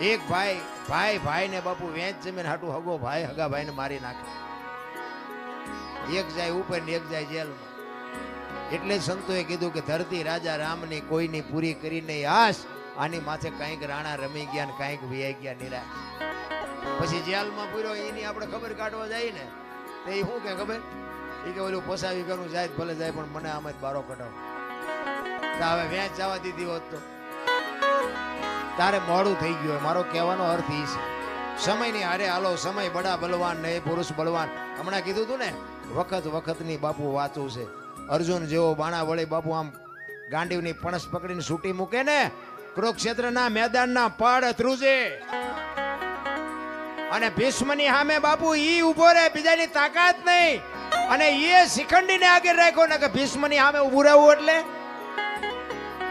એક ભાઈ ભાઈ ભાઈ ને બાપુ વેચ જમીન હાટું હગો, ભાઈ હગા ભાઈ ને મારી નાખે. એક જાય ઉપર ને એક જાય જેલમાં. એટલે સંતોએ કીધું કે ધરતી રાજા રામની કોઈની પૂરી કરી નહીં. આશ આની માથે કાંઈક રાણા રમી ગયા ને કાંઈક વિયાઈ ગયા નિરાશ. પછી જેલમાં પૂર્યો, એની આપણે ખબર કાઢવા જાય ને, તો એ શું કે ખબર? એ કે ઓલું પોસાવી કરું જાય ભલે જાય, પણ મને આમ જ બારો કઢાવ. હવે વેચ જવા દીધી હોત તો. તારે મોડું થઈ ગયું મારો કહેવાનો અર્થ એ છે. સમયની હારે હાલો, સમય બડા બલવાન ને પુરુષ બલવાન. હમણાં કીધું તું ને, વખત વખતની બાપુ વાંચું છે. અર્જુન જેવો બાણા વળી બાપુ આમ ગાંડીવની પણસ પકડીને છૂટી મૂકે ને, કુરુક્ષેત્રના મેદાનના પડ ધ્રુજે. અને ભીષ્મની સામે બાપુ ઈ ઊભો રહે, બીજાની તાકાત નહીં. અને એ શિખંડીને આગળ રાખ્યો ને કે ભીષ્મની સામે ઉભું રહેવું એટલે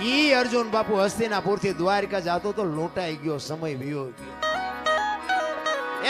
ઈ અર્જુન બાપુ હસ્તિનાપુરથી દ્વારકા જાતો તો લૂંટાઈ ગયો, સમય વિયો ગયો.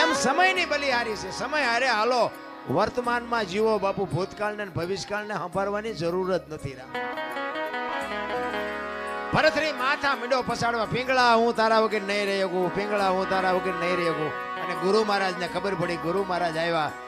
એમ સમયની બલિહારી છે. સમય હારે હાલો, વર્તમાનમાં જીવો બાપુ ભૂતકાળને ભવિષ્યકાળને સંભાળવાની જરૂર જ નથી ભરતરી માથા મીંડો પસાડવા, પિંગળા, હું તારા વગર નહીં રહી શકું, પિંગળા, હું તારા વગર નહીં રહી અને ગુરુ મહારાજને ખબર પડી, ગુરુ મહારાજ આવ્યા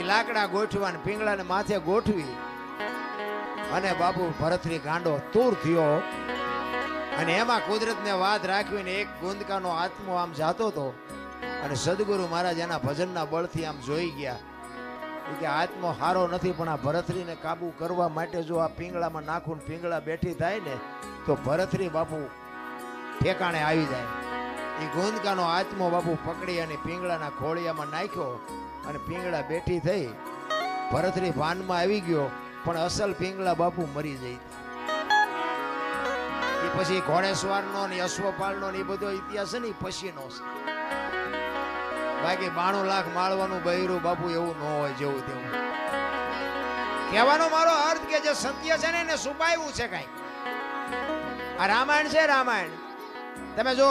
ઈ લાકડા ગોઠવા ને પીંગળાને માથે ગોઠવી. અને બાપુ ભરતરી ગાંડો તૂર થયો. અને એમાં કુદરતને વાત રાખવીને એક ગુંદકાનો આત્મો આમ જાતો હતો. અને સદગુરુ મહારાજ એના ભજનના બળથી આમ જોઈ ગયા. કે આત્મો હારો નથી, પણ આ ભરતરીને કાબુ કરવા માટે જો આ પિંગળામાં નાખું પિંગળા બેઠી થાય ને, તો ભરતરી બાપુ ઠેકાણે આવી જાય. એ ગુંદકાનો આત્મો બાપુ પકડી અને પિંગળાના ખોળિયામાં નાખ્યો અને પિંગળા બેઠી થઈ. ભરતરી ભાનમાં આવી ગયો, પણ અસલ પિંગળા બાપુ મરી જઈ. એ પછી ઘોડેસવારનો ને અશ્વપાલનો ને એ બધો ઇતિહાસ ને એ પછીનો છે. બાકી બાણું લાખ માળવાનું બૈરું બાપુ એવું ન હોય જેવું તેવું. કહેવાનો મારો અર્થ કે જે સત્ય છે ને એને છુપાયું છે કઈ. આ રામાયણ છે રામાયણ. તમે જો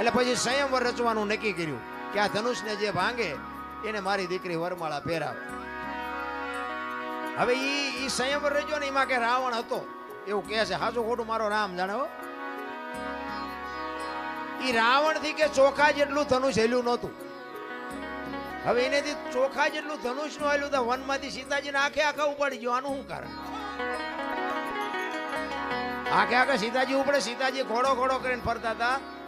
એટલે પછી સંયમવર રચવાનું નક્કી કર્યું કે આ ધનુષને જે ભાંગે, એને મારી દીકરી વરમાળા પહેરાવે. હવે ઈ ઈ સંયમવર રચ્યો ને એમાં કે રાવણ હતો. એવું કહે છે સાચું ખોટું મારો રામ જાણે ઈ રાવણથી કે ચોખા જેટલું ધનુષ હેલ્યું નહોતું. હવે એનેથી ચોખા જેટલું ધનુષનું હેલ્યું તો વનમાંથી સીતાજીને આખે આખા ઉપાડી ગયો. આનું શું કારણ? આખે આખે સીતાજી ઉપડે, સીતાજી ઘોડો ઘોડો કરીને ફરતા હતા.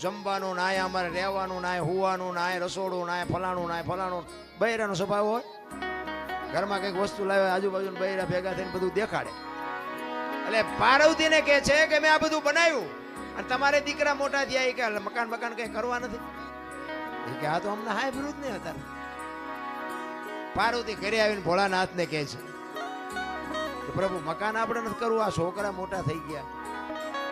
જમવાનું નાય, અમારે રહેવાનું નાય, હોવાનું નાય, રસોડું નાય, ફલાણું નાય, ફલાણું બૈરાનો સ્વભાવ હોય. ઘરમાં કંઈક વસ્તુ લાવે આજુબાજુ બૈરા ભેગા થઈને બધું દેખાડે. એટલે પાર્વતીને કહે છે કે મેં આ બધું બનાવ્યું. અને તમારે દીકરા મોટા થયા કે મકાન મકાન કંઈ કરવા નથી. એ કે, આ તો અમને હાય વિરુદ્ધ નહીં હતા. પાર્વતી ઘરે આવીને ભોળાનાથને કહે છે કે, પ્રભુ, મકાન આપણે નથી કરવું, આ છોકરા મોટા થઈ ગયા.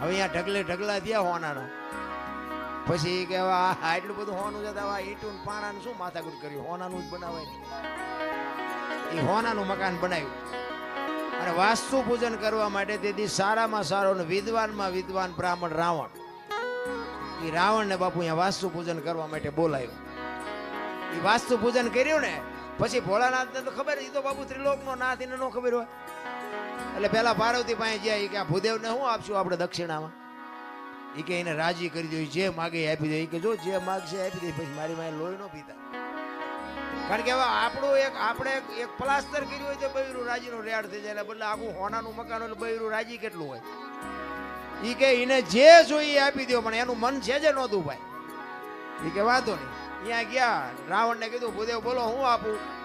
હવે અહીંયા ઢગલે ઢગલા થયા હોનાના. પછી કે આટલું બધું હોનું છે તો ઈટું ને પાણાનું શું માથાકૂટ કર્યું? હોનાનું જ બનાવાય. એ હોનાનું મકાન બનાવ્યું. અને વાસ્તુ પૂજન કરવા માટે તેથી સારામાં સારો ને વિદ્વાનમાં વિદ્વાન બ્રાહ્મણ રાવણ. એ રાવણને બાપુ અહીંયા વાસ્તુ પૂજન કરવા માટે બોલાયો. એ વાસ્તુ પૂજન કર્યું ને, પછી ભોળાનાથને તો ખબર એ તો બાપુ ત્રિલોકનો નાથ, એને ન ખબર હોય. એટલે પેલા પાર્વતી પાસે ગયા એ કે, આ ભૂદેવને શું આપશું આપણે દક્ષિણામાં? એ કે, એને રાજી કરી દો જે માગે એ આપી દે. એ કે, જો જે માગશે આપી દે, પછી મારી માય લોહી ન પીતા. કારણ કે હવે આપણું એક, આપણે એક પ્લાસ્ટર કર્યું હોય તો બૈરું રાજીનો રેડ થઈ જાય બદલે આખું હોનાનું મકાન એટલે બૈરું રાજી કેટલું હોય? એ કે, એને જે જોઈએ આપી દો પણ એનું મન છે જ નહોતું ભાઈ. એ કે, વાંધો નહીં. ત્યાં ગયા, રાવણને કીધું, ભૂદેવ, બોલો, હું આપું.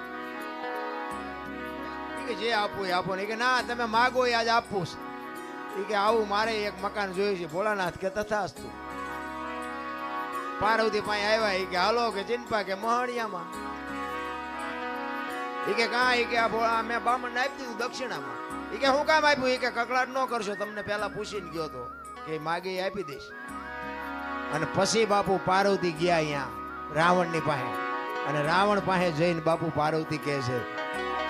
કે જે આપવું એ આપો ને. કે, ના, તમે માગો એ આજ આપવું ઈ કે, આવું મારે એક મકાન જોયું છે, ભોળાનાથ કે તથાસ્તુ. પાર્વતી પાસે આવ્યા, એ કે, હાલો, કે ચિંપા કે મહણિયામાં. એ કે, કાં? એ કે, આ ભોળા મેં બામણ આપી દીધું દક્ષિણામાં. એ કે, હું કામ આપ્યું? એ કે કકડાટ ન કરશો, તમને પહેલા પૂછીને ગયો તો. કે, માગે આપી દઈશ. અને પછી બાપુ પાર્વતી ગયા અહીંયા રાવણની પાસે. અને રાવણ પાસે જઈને બાપુ પાર્વતી કહે છે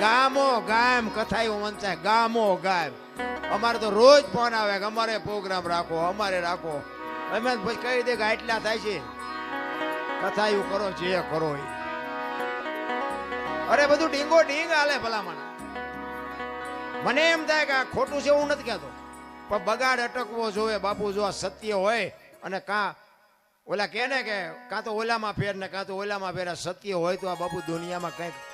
ગામો ગામ, કથાયું વંચાય, ગામો ગામ. અમારે તો રોજ ફોન આવે કે અમારે પ્રોગ્રામ રાખો, અમારે રાખો. અમે પછી કહી દે કે આટલા થાય છે? કથાયું કરો, જે કરો એ. અરે બધું ડીંગો ડીંગ હાલે ભલામણ. મને એમ થાય કે આ ખોટું છે એવું નથી કહેતો. પણ બગાડ અટકવો જોવે બાપુ જો આ સત્ય હોય અને કાં ઓલા કહે ને કે કાં તો ઓલામાં ફેર ને કાં તો ઓલામાં ફેર સત્ય હોય તો આ બાપુ દુનિયામાં કંઈક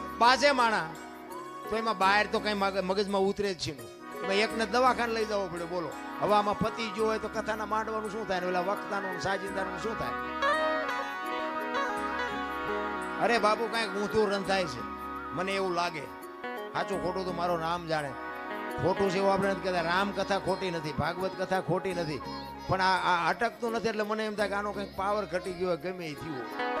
બાજે માણા, તો એમાં બહાર તો કઈ મગજમાં ઉતરે જ છે એકને દવાખાને લઈ જવો પડે, બોલો. હવે આમાં પતિ જો હોય તો કથાના માંડવાનું શું થાય? પેલા વખતાનું સાજિંદાનું શું થાય? અરે બાપુ કાંઈક ઊંધું રંધાય છે. મને એવું લાગે. સાચું ખોટું તો મારો નામ જાણે. ખોટું છે એવું આપણે નથી કહેતા. રામ કથા ખોટી નથી, ભાગવત કથા ખોટી નથી. પણ આ અટકતું નથી એટલે મને એમ થાય કે આનો કંઈક પાવર ઘટી ગયો ગમે એ થયું.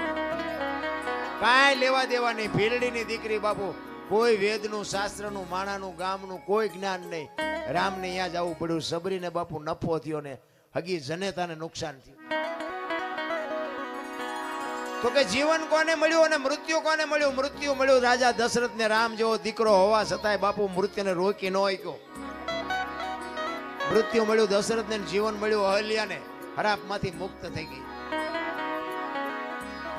કાંઈ લેવા દેવા નહીં ભીલડીની દીકરી બાપુ, કોઈ વેદનું, શાસ્ત્રનું, માણાનું, ગામનું કોઈ જ્ઞાન નહીં. રામને અહીંયા જવું પડ્યું. સબરીને બાપુ નફો થયો ને હગી જનેતાને નુકસાન થયું. તો કે જીવન કોને મળ્યું અને મૃત્યુ કોને મળ્યું? મૃત્યુ મળ્યું. રાજા દશરથ ને રામ જેવો દીકરો હોવા છતાંય બાપુ મૃત્યુને રોકી ન શક્યો મૃત્યુ મળ્યું દશરથ ને જીવન મળ્યું, અહલ્યાને હરાપમાંથી મુક્ત થઈ ગઈ.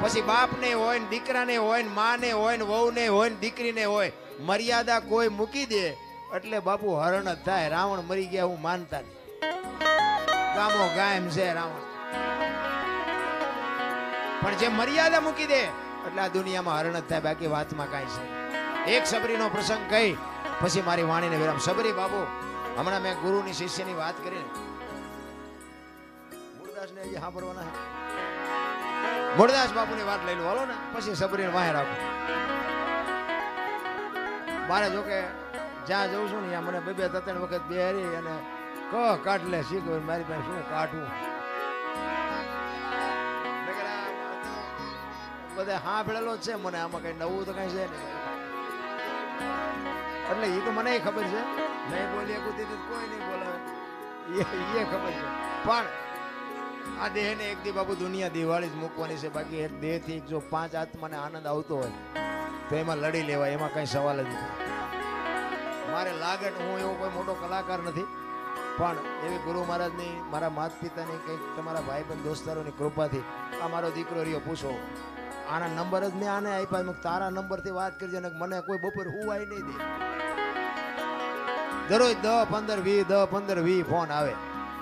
પછી બાપને હોય ને દીકરાને હોય ને માને હોય ને વહુને હોય ને દીકરીને હોય, મર્યાદા કોઈ મૂકી દે એટલે બાપુ હરણ જ થાય. રાવણ મરી ગયા હું માનતા નહીં. ગામો ગાયમ છે રાવણ. પણ જે મર્યાદા મૂકી દે એટલે આ દુનિયામાં હરણ જ થાય, બાકી વાતમાં કાંઈ છે એક સબરીનો પ્રસંગ કહી, પછી મારી વાણીને વિરામ. સબરી બાબુ હમણાં મેં ગુરુની શિષ્યની વાત કરી ગુરુદાસને હજી સાંભળવાના મૂળદાસ બાપુની વાત લઈ લો. હાલો ને, પછી સબરીને વાહે રાખો. મારે જોકે જ્યાં જઉં છું ને ત્યાં મને બે બે ત્રણ વખત બેહારી અને ક કાઢ લે શીખ મારી પાસે શું કાઢવું બધે હા ભેળેલો જ છે મને, આમાં કઈ નવું તો કઈ છે નહીં. એટલે એ તો મને ખબર છે. નહીં બોલી શકું તેથી કોઈ નહીં બોલાવે. એ ખબર છે. પણ આ દેહ ને એક દી બાબુ દુનિયા દિવાળી જ મૂકવાની છે. બાકી એક દેહથી જો પાંચ આત્માને આનંદ આવતો હોય, તો એમાં લડી લેવાય, એમાં કઈ સવાલ જ નથી. મારે લાગે હું એવો કોઈ મોટો કલાકાર નથી, પણ એવી ગુરુ મહારાજની, મારા માતા પિતાની કંઈક તમારા ભાઈ બંધ દોસ્તારોની કૃપાથી આ મારો દીકરો રહ્યો, પૂછો. આના નંબર જ મેં આને આપ્યા મેં તારા નંબરથી વાત કરજે ને મને કોઈ બપોર હુવાય નહીં દે. દરરોજ દસ પંદર વી દસ પંદર વી ફોન આવે.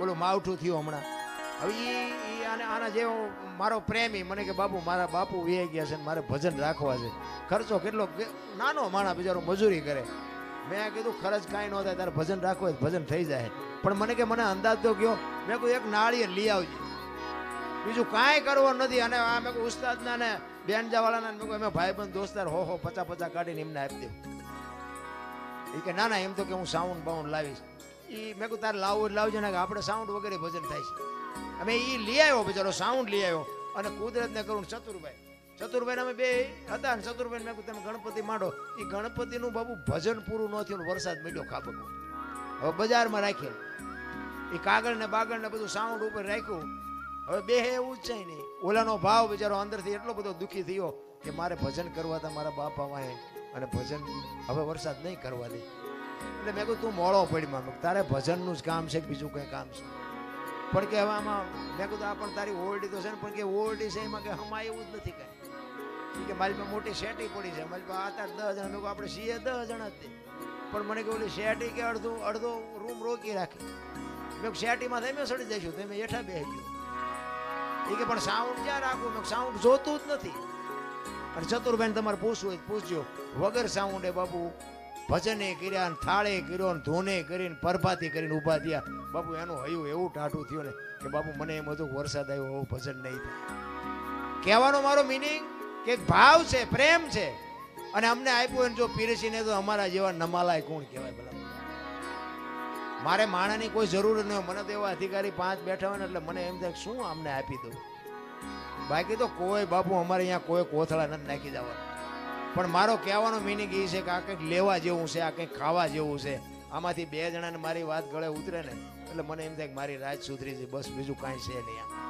ઓલું માવઠું થયું હમણાં. હવે ઈ આને, આના જેવો મારો પ્રેમી મને કે, બાપુ, મારા બાપુ વે ગયા છે ને મારે ભજન રાખવા છે. ખર્ચો કેટલો નાનો માણા બિચારો મજૂરી કરે. મેં કીધું, ખર્ચ કાંઈ ન થાય, તારે ભજન રાખવું હોય ભજન થઈ જાય. પણ મને કે, મને અંદાજ તો ગયો મેં કહ્યું એક નાળિયેર લઈ આવજે. બીજું કાંઈ કરવું નથી. અને આ મેં કહ્યું ઉસ્તાદના ને બેન જવાળાના મેં કહ્યું ભાઈ બંધ દોસ્તાર, હો હો પચા પચા કાઢીને એમને આપી દઉં એ કે, ના ના, એમ તો કે હું સાઉન્ડ બાઉન્ડ લાવીશ. એ મેં કહું તારે લાવવું લાવજો. ને આપણે સાઉન્ડ વગેરે ભજન થાય છે. અમે એ લઈ આવ્યો બિચારો સાઉન્ડ લઈ આવ્યો. અને કુદરતને કરું ચતુરભાઈ. ચતુરભાઈ અમે બે હતા ને ચતુરભાઈ મેં કહું તમે ગણપતિ માંડો. એ ગણપતિનું બાબુ ભજન પૂરું ન થયું વરસાદ મળ્યો ખાબક હવે બજારમાં રાખેલ. એ કાગળ ને બાગળ ને બધું સાઉન્ડ ઉપર રાખ્યું. હવે બે એવું જ છે નહીં ઓલાનો ભાવ બિચારો અંદરથી એટલો બધો દુઃખી થયો કે મારે ભજન કરવા હતા મારા બાપા માએ અને ભજન હવે વરસાદ નહીં કરવા દે એટલે મેં કહ્યું તું મોડો પડી માં તારે ભજનનું જ કામ છે બીજું કંઈ કામ છે? પણ કે હવે આમાં, મેં કીધું, આ પણ તારી ઓરડી તો છે ને, પણ કે ઓરડી છે એમાં કે હમા એવું જ નથી કાંઈ. કે, મારી પાસે મોટી શેટી પડી છે. મારી પાસે આઠ દસ જણા. મેં આપણે સીએ દસ જણા જ પણ મને કે ઓલી શેટી કે અડધો અડધો રૂમ રોકી રાખી. મેં શેટીમાં થઈ મેં સડી જઈશું તમે હેઠા બેસી એ કે, પણ સાઉન્ડ ક્યાં રાખવું મેં સાઉન્ડ જોતું જ નથી. અને ચતુરબેન તમારે પૂછવું હોય પૂછજો. વગર સાઉન્ડે બાપુ ભજને કર્યા ને થાળે કર્યો ને ધૂને કરીને પરભાતી કરીને ઊભા થયા. બાપુ, એનું હયું એવું ટાઢું થયું ને કે બાપુ, મને એમ હતું વરસાદ આવ્યો એવું ભજન નહીં થાય. કહેવાનો મારો મિનિંગ કે ભાવ છે, પ્રેમ છે. અને અમને આપ્યું એને જો પીરસીને તો અમારા જેવા નમાલાય કોણ કહેવાય ભલા? મારે માણાની કોઈ જરૂર ન હોય. મને તો એવા અધિકારી પાંચ બેઠા હોય ને એટલે મને એમ થાય શું અમને આપી દઉં બાકી તો કોઈ બાપુ, અમારે અહીંયા કોઈ કોથળા નથી નાખી જવાનું. પણ મારો કહેવાનો મિનિંગ એ છે કે આ કંઈક લેવા જેવું છે, આ કંઈક ખાવા જેવું છે. આમાંથી બે જણાને મારી વાત ગળે ઉતરે ને, એટલે મને એમ થાય કે મારી રાત સુધરી છે, બસ બીજું કાંઈ છે નહીં આમ